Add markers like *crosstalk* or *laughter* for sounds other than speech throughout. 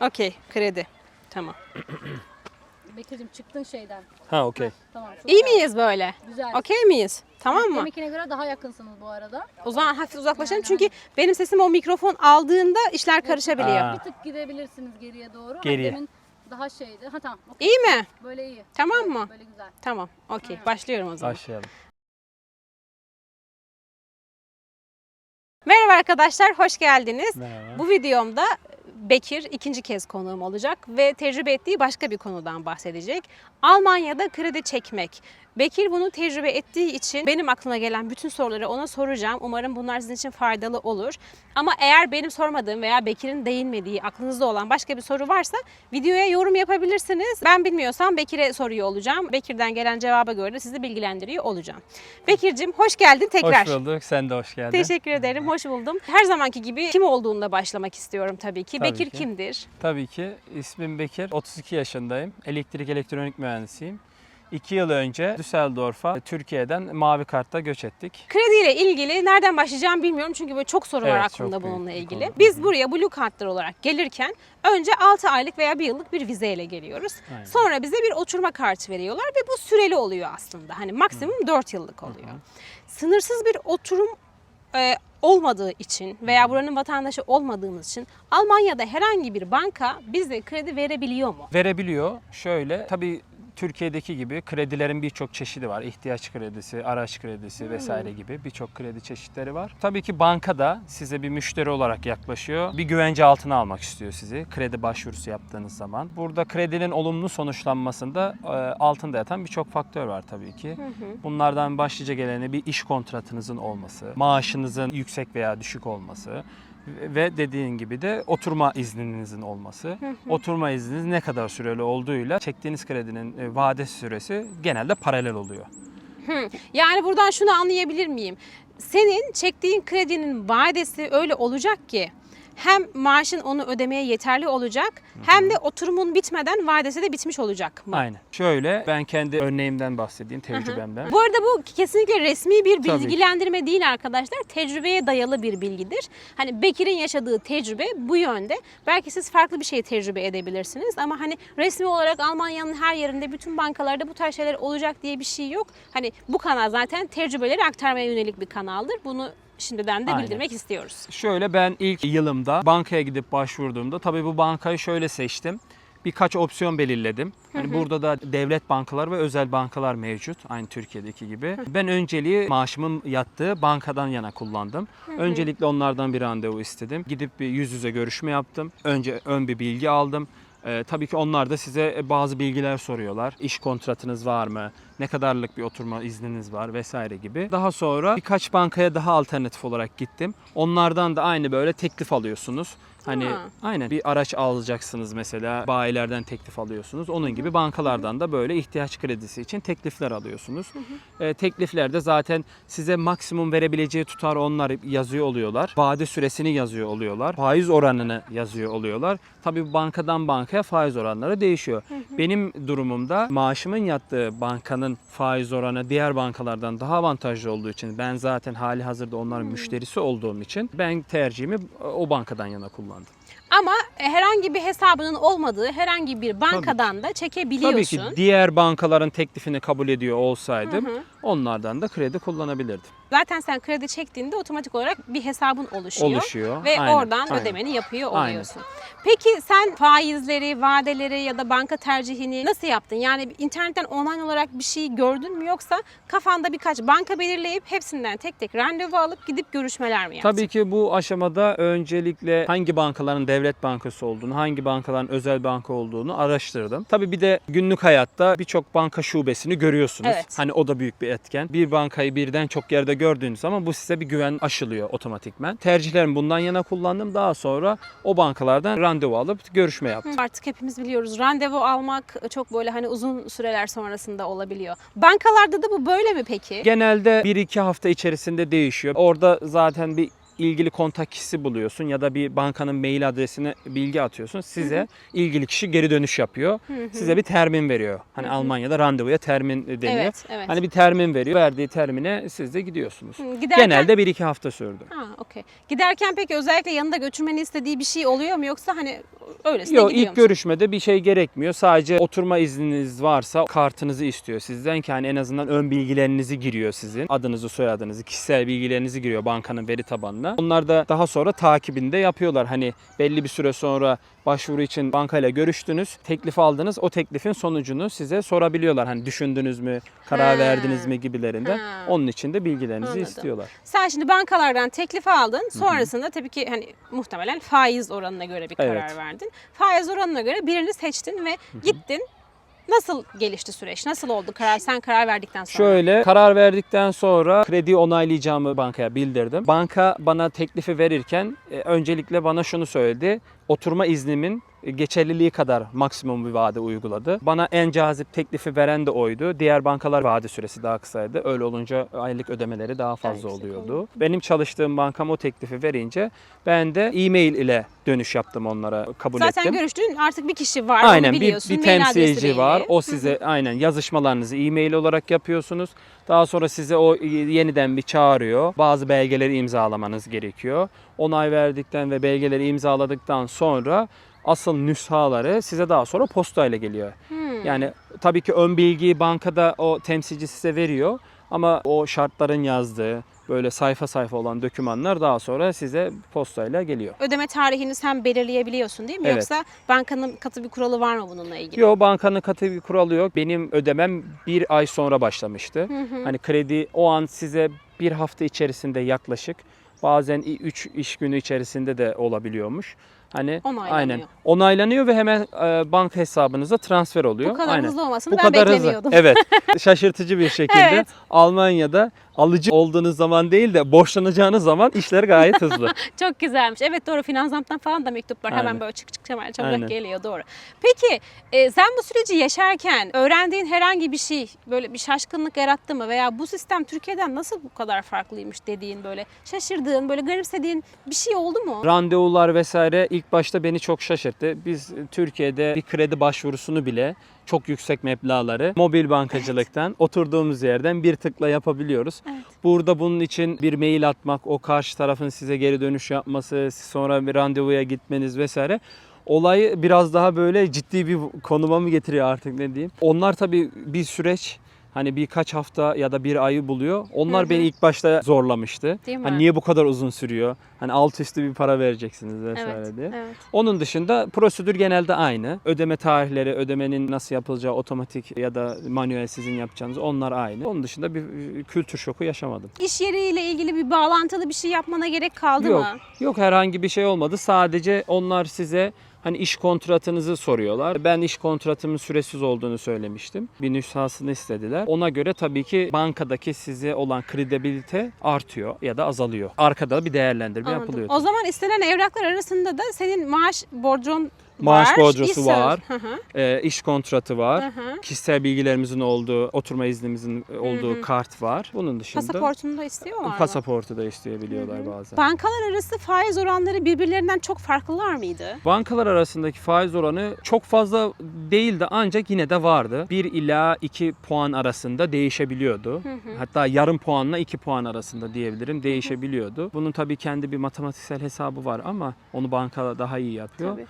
Okey, kredi. Tamam. Bekir'cim çıktın şeyden. Ha okey. Tamam. çok İyi güzel. miyiz böyle? Güzel. Okey miyiz? Tamam mı? Deminkine göre daha yakınsınız bu arada. O zaman hafif uzaklaşalım çünkü benim sesim o mikrofon aldığında işler karışabiliyor. Ha. Bir tık gidebilirsiniz geriye doğru. Hani Geriye. demin daha şeydi. Ha tamam. okey. İyi mi? Böyle iyi. Tamam mı? Böyle güzel. Tamam. Okey. Başlıyorum o zaman. Başlayalım. Merhaba arkadaşlar, hoş geldiniz. Merhaba. Bu videomda Bekir ikinci kez konuğum olacak ve tecrübe ettiği başka bir konudan bahsedecek. Almanya'da kredi çekmek. Bekir bunu tecrübe ettiği için benim aklıma gelen bütün soruları ona soracağım. Umarım bunlar sizin için faydalı olur. Ama eğer benim sormadığım veya Bekir'in değinmediği aklınızda olan başka bir soru varsa videoya yorum yapabilirsiniz. Ben bilmiyorsam Bekir'e soruyor olacağım. Bekir'den gelen cevaba göre de sizi bilgilendiriyor olacağım. Bekir'cim hoş geldin tekrar. Hoş bulduk. Sen de hoş geldin. Teşekkür ederim. Hoş buldum. Her zamanki gibi kim olduğunda başlamak istiyorum tabii ki. Tabii Bekir ki. kimdir? Tabii ki. İsmim Bekir. 32 yaşındayım. Elektrik elektronik mühendisiyim. 2 yıl önce Düsseldorf'a Türkiye'den mavi kartla göç ettik. Krediyle ilgili nereden başlayacağım bilmiyorum çünkü böyle çok soru var Evet, aklımda çok büyük bununla bir ilgili. konu. Biz buraya Blue Card'lar olarak gelirken önce 6 aylık veya 1 yıllık bir vizeyle geliyoruz. Aynen. Sonra bize bir oturma kartı veriyorlar ve bu süreli oluyor aslında. Hani maksimum 4 yıllık oluyor. Sınırsız bir oturum e, olmadığı için veya buranın vatandaşı olmadığımız için Almanya'da herhangi bir banka bize kredi verebiliyor mu? Verebiliyor. Şöyle tabii Türkiye'deki gibi kredilerin birçok çeşidi var. İhtiyaç kredisi, araç kredisi vesaire gibi birçok kredi çeşitleri var. Tabii ki banka da size bir müşteri olarak yaklaşıyor. Bir güvence altına almak istiyor sizi kredi başvurusu yaptığınız zaman. Burada kredinin olumlu sonuçlanmasında e, altında yatan birçok faktör var tabii ki. Bunlardan başlıca geleni bir iş kontratınızın olması, maaşınızın yüksek veya düşük olması ve dediğin gibi de oturma izninizin olması. Oturma izniniz ne kadar süreli olduğuyla çektiğiniz kredinin e, vade süresi genelde paralel oluyor. Yani buradan şunu anlayabilir miyim? Senin çektiğin kredinin vadesi öyle olacak ki hem maaşın onu ödemeye yeterli olacak hem de oturumun bitmeden vadesi de bitmiş olacak mı? Aynen. Şöyle ben kendi örneğimden bahsedeyim tecrübemden. Bu arada bu kesinlikle resmi bir Tabii ki. bilgilendirme değil arkadaşlar. Tecrübeye dayalı bir bilgidir. Hani Bekir'in yaşadığı tecrübe bu yönde. Belki siz farklı bir şey tecrübe edebilirsiniz ama hani resmi olarak Almanya'nın her yerinde bütün bankalarda bu tarz şeyler olacak diye bir şey yok. Hani bu kanal zaten tecrübeleri aktarmaya yönelik bir kanaldır. Bunu şimdiden de Aynen. bildirmek istiyoruz. Şöyle ben ilk yılımda bankaya gidip başvurduğumda tabii bu bankayı şöyle seçtim. Birkaç opsiyon belirledim. Hani burada da devlet bankalar ve özel bankalar mevcut. Aynı Türkiye'deki gibi. Ben önceliği maaşımın yattığı bankadan yana kullandım. Öncelikle onlardan bir randevu istedim. Gidip bir yüz yüze görüşme yaptım. Önce ön bir bilgi aldım. Ee, tabii ki onlar da size bazı bilgiler soruyorlar. İş kontratınız var mı? Ne kadarlık bir oturma izniniz var vesaire gibi. Daha sonra birkaç bankaya daha alternatif olarak gittim. Onlardan da aynı böyle teklif alıyorsunuz. Hani Ha. aynen bir araç alacaksınız mesela bayilerden teklif alıyorsunuz. Onun gibi bankalardan da böyle ihtiyaç kredisi için teklifler alıyorsunuz. Ee, tekliflerde zaten size maksimum verebileceği tutar onlar yazıyor oluyorlar. Vade süresini yazıyor oluyorlar. Faiz oranını yazıyor oluyorlar. Tabii bankadan bankaya faiz oranları değişiyor. Benim durumumda maaşımın yattığı bankanın faiz oranı diğer bankalardan daha avantajlı olduğu için ben zaten hali hazırda onların müşterisi olduğum için ben tercihimi o bankadan yana kullandım. Ama e, herhangi bir hesabının olmadığı herhangi bir bankadan da Tabii çekebiliyorsun. ki diğer bankaların teklifini kabul ediyor olsaydım onlardan da kredi kullanabilirdim. Zaten sen kredi çektiğinde otomatik olarak bir hesabın oluşuyor. Oluşuyor. Ve Aynen, oradan aynen. ödemeni yapıyor Aynen. oluyorsun. Peki sen faizleri, vadeleri ya da banka tercihini nasıl yaptın? Yani internetten online olarak bir şey gördün mü yoksa kafanda birkaç banka belirleyip hepsinden tek tek randevu alıp gidip görüşmeler mi yaptın? Tabii ki bu aşamada öncelikle hangi bankaların devlet bankası olduğunu, hangi bankaların özel banka olduğunu araştırdım. Tabii bir de günlük hayatta birçok banka şubesini görüyorsunuz. Evet. Hani o da büyük bir etken. Bir bankayı birden çok yerde gördüğünüz zaman bu size bir güven aşılıyor otomatikmen. Tercihlerimi bundan yana kullandım. Daha sonra o bankalardan randevu alıp görüşme yaptım. Artık hepimiz biliyoruz. Randevu almak çok böyle hani uzun süreler sonrasında olabiliyor. Bankalarda da bu böyle mi peki? Genelde 1-2 hafta içerisinde değişiyor. Orada zaten bir ilgili kontak kişisi buluyorsun ya da bir bankanın mail adresine bilgi atıyorsun. Size ilgili kişi geri dönüş yapıyor. Size bir termin veriyor. Hani Almanya'da randevuya termin deniyor. Evet, evet. Hani bir termin veriyor. Verdiği termine siz de gidiyorsunuz. Hı, giderken- Genelde 1-2 hafta sürdü. Ha, okey. Giderken peki özellikle yanında götürmeni istediği bir şey oluyor mu yoksa hani öylesine Yok gidiyor ilk musun? görüşmede bir şey gerekmiyor. Sadece oturma izniniz varsa kartınızı istiyor sizden ki hani en azından ön bilgilerinizi giriyor sizin. Adınızı, soyadınızı, kişisel bilgilerinizi giriyor bankanın veri tabanına. Onlar da daha sonra takibinde yapıyorlar. Hani belli bir süre sonra başvuru için bankayla görüştünüz, teklif aldınız. O teklifin sonucunu size sorabiliyorlar. Hani düşündünüz mü, karar Ha. verdiniz mi gibilerinden. Ha. Onun için de bilgilerinizi Anladım. istiyorlar. Sen şimdi bankalardan teklif aldın. Sonrasında tabii ki hani muhtemelen faiz oranına göre bir karar Evet. verdin. Faiz oranına göre birini seçtin ve gittin. Nasıl gelişti süreç? Nasıl oldu karar? Sen karar verdikten sonra. Şöyle karar verdikten sonra kredi onaylayacağımı bankaya bildirdim. Banka bana teklifi verirken e, öncelikle bana şunu söyledi. Oturma iznimin geçerliliği kadar maksimum bir vade uyguladı. Bana en cazip teklifi veren de oydu. Diğer bankalar vade süresi daha kısaydı. Öyle olunca aylık ödemeleri daha fazla oluyordu. Benim çalıştığım bankam o teklifi verince ben de e-mail ile dönüş yaptım onlara kabul Zaten ettim. görüştüğün artık bir kişi var. Aynen onu bir, biliyorsun. bir adresi temsilci var. O size aynen yazışmalarınızı e-mail olarak yapıyorsunuz. Daha sonra size o yeniden bir çağırıyor. Bazı belgeleri imzalamanız gerekiyor. Onay verdikten ve belgeleri imzaladıktan sonra asıl nüshaları size daha sonra postayla geliyor. Hmm. Yani tabii ki ön bilgiyi bankada o temsilci size veriyor ama o şartların yazdığı böyle sayfa sayfa olan dokümanlar daha sonra size postayla geliyor. Ödeme tarihini sen belirleyebiliyorsun değil mi? Evet. Yoksa bankanın katı bir kuralı var mı bununla ilgili? Yok bankanın katı bir kuralı yok. Benim ödemem bir ay sonra başlamıştı. Hani kredi o an size bir hafta içerisinde yaklaşık bazen 3 iş günü içerisinde de olabiliyormuş. Hani Onaylanıyor. aynen onaylanıyor ve hemen e, banka hesabınıza transfer oluyor. Bu kadar aynen. hızlı olmasını Bu ben kadar hızlı. beklemiyordum. Evet. *laughs* Şaşırtıcı bir şekilde Evet. Almanya'da alıcı olduğunuz zaman değil de borçlanacağınız zaman işler gayet hızlı. *laughs* Çok güzelmiş. Evet doğru Finanzamp'tan falan da mektuplar hemen Aynen. böyle çık çık hemen çabucak Aynen. geliyor doğru. Peki e, sen bu süreci yaşarken öğrendiğin herhangi bir şey böyle bir şaşkınlık yarattı mı veya bu sistem Türkiye'den nasıl bu kadar farklıymış dediğin böyle şaşırdığın böyle garipsediğin bir şey oldu mu? randevular vesaire ilk başta beni çok şaşırttı. Biz Türkiye'de bir kredi başvurusunu bile çok yüksek meblağları mobil bankacılıktan oturduğumuz yerden bir tıkla yapabiliyoruz. Burada bunun için bir mail atmak, o karşı tarafın size geri dönüş yapması, sonra bir randevuya gitmeniz vesaire olayı biraz daha böyle ciddi bir konuma mı getiriyor artık ne diyeyim. Onlar tabii bir süreç hani birkaç hafta ya da bir ayı buluyor. Onlar Hı hı. beni ilk başta zorlamıştı. Değil mi? Hani niye bu kadar uzun sürüyor? Hani alt üstü bir para vereceksiniz vesaire Evet, diye. evet. Onun dışında prosedür genelde aynı. Ödeme tarihleri, ödemenin nasıl yapılacağı otomatik ya da manuel sizin yapacağınız onlar aynı. Onun dışında bir kültür şoku yaşamadım. İş yeriyle ilgili bir bağlantılı bir şey yapmana gerek kaldı Yok. mı? Yok herhangi bir şey olmadı. Sadece onlar size hani iş kontratınızı soruyorlar. Ben iş kontratımın süresiz olduğunu söylemiştim. Bir nüshasını istediler. Ona göre tabii ki bankadaki size olan kredibilite artıyor ya da azalıyor. Arkada bir değerlendirme Anladım. yapılıyor. O zaman istenen evraklar arasında da senin maaş borcun Maaş var. borcusu iş var. Hı hı, Ee, iş kontratı var. hı hı. Kişisel bilgilerimizin olduğu, oturma iznimizin olduğu hı. kart var. Bunun dışında Pasaportunu da istiyorlar mı? pasaportu da isteyebiliyorlar bazen. Bankalar arası faiz oranları birbirlerinden çok farklılar mıydı? Bankalar arasındaki faiz oranı çok fazla değildi ancak yine de vardı. 1 ila 2 puan arasında değişebiliyordu. Hatta yarım puanla 2 puan arasında diyebilirim değişebiliyordu. Bunun tabii kendi bir matematiksel hesabı var ama onu banka daha iyi yapıyor. Tabii.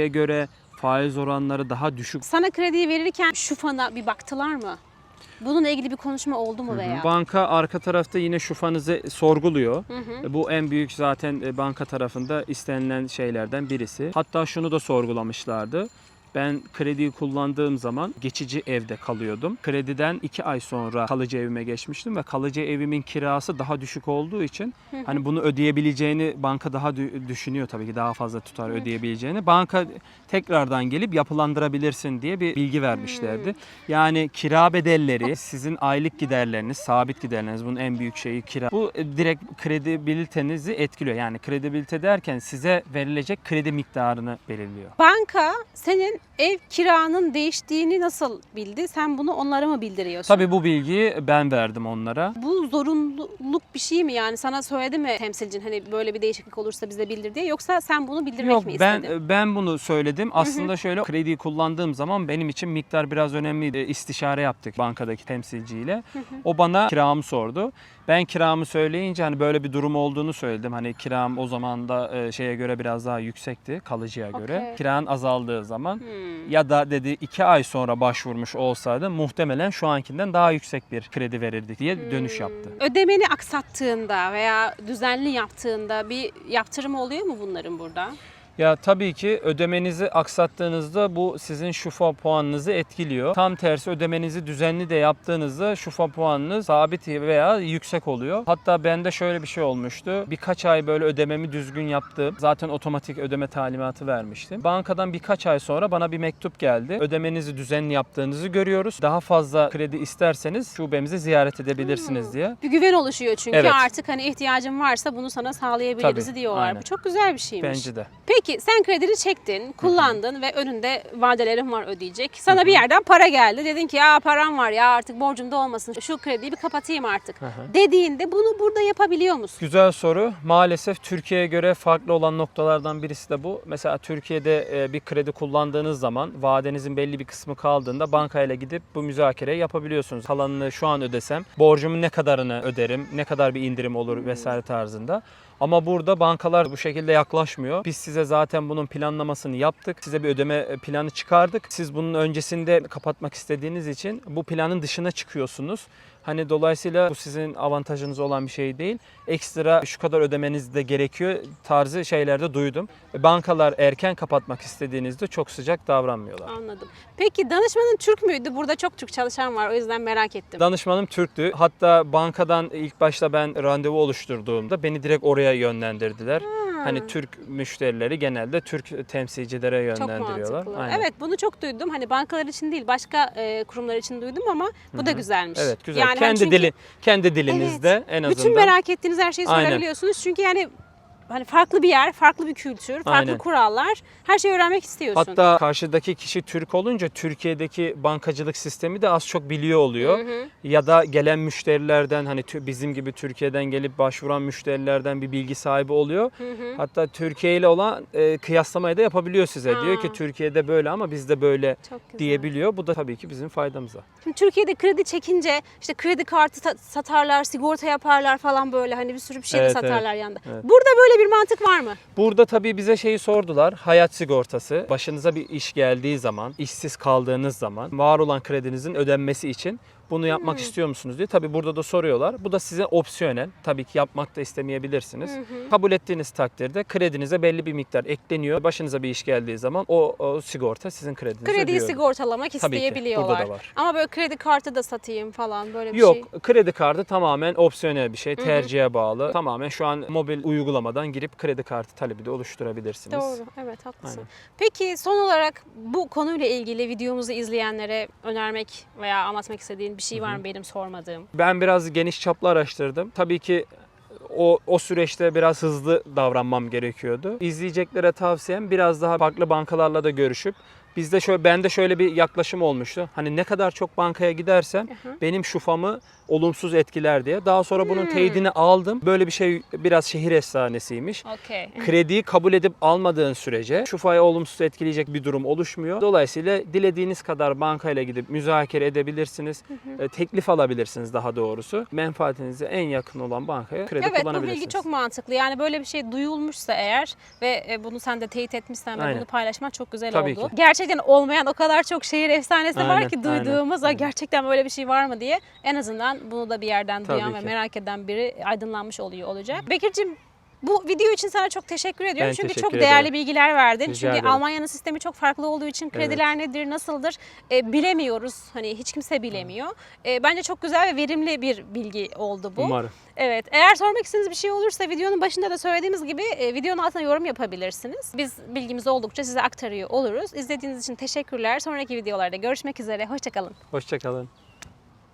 Türkiye'ye göre faiz oranları daha düşük Sana krediyi verirken şu fana bir baktılar mı? Bununla ilgili bir konuşma oldu mu veya? Banka arka tarafta yine şufanızı sorguluyor. E, Bu en büyük zaten e, banka tarafında istenilen şeylerden birisi. Hatta şunu da sorgulamışlardı. Ben krediyi kullandığım zaman geçici evde kalıyordum. Krediden iki ay sonra kalıcı evime geçmiştim ve kalıcı evimin kirası daha düşük olduğu için hani bunu ödeyebileceğini banka daha dü- düşünüyor tabii ki daha fazla tutar ödeyebileceğini. Banka tekrardan gelip yapılandırabilirsin diye bir bilgi vermişlerdi. Yani kira bedelleri sizin aylık giderleriniz, sabit giderleriniz bunun en büyük şeyi kira. Bu e, direkt kredibilitenizi etkiliyor. Yani kredibilite derken size verilecek kredi miktarını belirliyor. Banka senin ev kiranın değiştiğini nasıl bildi? Sen bunu onlara mı bildiriyorsun? Tabii bu bilgiyi ben verdim onlara. Bu zorunluluk bir şey mi yani? Sana söyledi mi temsilcin hani böyle bir değişiklik olursa bize bildir diye yoksa sen bunu bildirmek Yok mi ben istedin? ben bunu söyledim. Aslında şöyle krediyi kullandığım zaman benim için miktar biraz önemliydi. İstişare yaptık bankadaki temsilciyle. O bana kiramı sordu. Ben kiramı söyleyince hani böyle bir durum olduğunu söyledim. Hani kiram o zaman da e, şeye göre biraz daha yüksekti kalıcıya göre. Okey. Kiran azaldığı zaman Hmm. ya da dedi iki ay sonra başvurmuş olsaydı muhtemelen şu ankinden daha yüksek bir kredi verirdik diye dönüş yaptı. Ödemeni aksattığında veya düzenli yaptığında bir yaptırım oluyor mu bunların burada? Ya tabii ki ödemenizi aksattığınızda bu sizin şufa puanınızı etkiliyor. Tam tersi ödemenizi düzenli de yaptığınızda şufa puanınız sabit veya yüksek oluyor. Hatta bende şöyle bir şey olmuştu. Birkaç ay böyle ödememi düzgün yaptım. Zaten otomatik ödeme talimatı vermiştim. Bankadan birkaç ay sonra bana bir mektup geldi. Ödemenizi düzenli yaptığınızı görüyoruz. Daha fazla kredi isterseniz şubemizi ziyaret edebilirsiniz diye. Bir güven oluşuyor çünkü Evet. artık hani ihtiyacın varsa bunu sana sağlayabiliriz Tabii, diyorlar. aynen. Bu çok güzel bir şeymiş. Bence de. Peki sen kredini çektin, kullandın ve önünde vadelerin var ödeyecek. Sana bir yerden para geldi. Dedin ki ya param var ya artık borcum da olmasın. Şu krediyi bir kapatayım artık. Dediğinde bunu burada yapabiliyor musun? Güzel soru. Maalesef Türkiye'ye göre farklı olan noktalardan birisi de bu. Mesela Türkiye'de e, bir kredi kullandığınız zaman vadenizin belli bir kısmı kaldığında bankayla gidip bu müzakereyi yapabiliyorsunuz. Kalanını şu an ödesem borcumun ne kadarını öderim, ne kadar bir indirim olur vesaire tarzında. Ama burada bankalar bu şekilde yaklaşmıyor. Biz size zaten bunun planlamasını yaptık. Size bir ödeme e, planı çıkardık. Siz bunun öncesinde kapatmak istediğiniz için bu planın dışına çıkıyorsunuz. Hani dolayısıyla bu sizin avantajınız olan bir şey değil. Ekstra şu kadar ödemeniz de gerekiyor tarzı şeylerde duydum. Bankalar erken kapatmak istediğinizde çok sıcak davranmıyorlar. Anladım. Peki danışmanın Türk müydü? Burada çok Türk çalışan var o yüzden merak ettim. Danışmanım Türktü. Hatta bankadan ilk başta ben randevu oluşturduğumda beni direkt oraya yönlendirdiler. Hani Türk müşterileri genelde Türk temsilcilere çok yönlendiriyorlar. mantıklı. Aynen. Evet bunu çok duydum. Hani bankalar için değil başka e, kurumlar için duydum ama bu da güzelmiş. Evet güzel. Yani hani kendi çünkü dili kendi dilinizde en azından. Bütün merak ettiğiniz her şeyi Aynen. sorabiliyorsunuz. Çünkü yani hani farklı bir yer, farklı bir kültür, farklı Aynen. kurallar. Her şeyi öğrenmek istiyorsun. Hatta karşıdaki kişi Türk olunca Türkiye'deki bankacılık sistemi de az çok biliyor oluyor. Ya da gelen müşterilerden hani bizim gibi Türkiye'den gelip başvuran müşterilerden bir bilgi sahibi oluyor. Hatta Türkiye ile olan e, kıyaslamayı da yapabiliyor size. Diyor Aa. ki Türkiye'de böyle ama bizde böyle diyebiliyor. Bu da tabii ki bizim faydamıza. Şimdi Türkiye'de kredi çekince işte kredi kartı ta- satarlar, sigorta yaparlar falan böyle hani bir sürü bir şey de Evet, satarlar yanında. evet. Burada böyle bir mantık var mı? Burada tabii bize şeyi sordular. Hayat sigortası. Başınıza bir iş geldiği zaman, işsiz kaldığınız zaman var olan kredinizin ödenmesi için bunu yapmak istiyor musunuz diye. Tabii burada da soruyorlar. Bu da size opsiyonel. Tabii ki yapmak da istemeyebilirsiniz. Kabul ettiğiniz takdirde kredinize belli bir miktar ekleniyor. Başınıza bir iş geldiği zaman o, o sigorta sizin kredinizi Krediyi ödüyor. sigortalamak Tabii ki, isteyebiliyorlar. burada da var. Ama böyle kredi kartı da satayım falan böyle bir Yok, şey. kredi kartı tamamen opsiyonel bir şey. Tercihe bağlı. Tamamen şu an mobil uygulamadan girip kredi kartı talebi de oluşturabilirsiniz. Doğru. Evet haklısın. Aynen. Peki son olarak bu konuyla ilgili videomuzu izleyenlere önermek veya anlatmak istediğin bir şey var mı benim sormadığım? Ben biraz geniş çaplı araştırdım. Tabii ki o, o süreçte biraz hızlı davranmam gerekiyordu. İzleyeceklere tavsiyem biraz daha farklı bankalarla da görüşüp bizde şöyle bende şöyle bir yaklaşım olmuştu. Hani ne kadar çok bankaya gidersem benim şufamı olumsuz etkiler diye. Daha sonra bunun teyidini aldım. Böyle bir şey biraz şehir efsanesiymiş. Okey. Krediyi kabul edip almadığın sürece şufayı olumsuz etkileyecek bir durum oluşmuyor. Dolayısıyla dilediğiniz kadar bankayla gidip müzakere edebilirsiniz. E, Teklif alabilirsiniz daha doğrusu. Menfaatinize en yakın olan bankaya kredi Evet bu kullanabilirsiniz. bilgi çok mantıklı. Yani böyle bir şey duyulmuşsa eğer ve e, bunu sen de teyit etmişsen ve bunu paylaşman çok güzel Tabii oldu. ki. Gerçekten olmayan o kadar çok şehir efsanesi var Aynen, ki aynen, duyduğumuz "Aa, aynen. gerçekten böyle bir şey var mı diye en azından bunu da bir yerden Tabii duyan ve ki. merak eden biri aydınlanmış oluyor olacak. Bekir'cim bu video için sana çok teşekkür ediyorum. Ben Çünkü teşekkür çok değerli ederim. bilgiler verdin. Rica Çünkü ederim. Almanya'nın sistemi çok farklı olduğu için krediler nedir, nasıldır e, bilemiyoruz. Hani hiç kimse bilemiyor. E, bence çok güzel ve verimli bir bilgi oldu bu. Umarım. Evet. Eğer sormak istediğiniz bir şey olursa videonun başında da söylediğimiz gibi e, videonun altına yorum yapabilirsiniz. Biz bilgimiz oldukça size aktarıyor oluruz. İzlediğiniz için teşekkürler. Sonraki videolarda görüşmek üzere. Hoşçakalın. Hoşçakalın.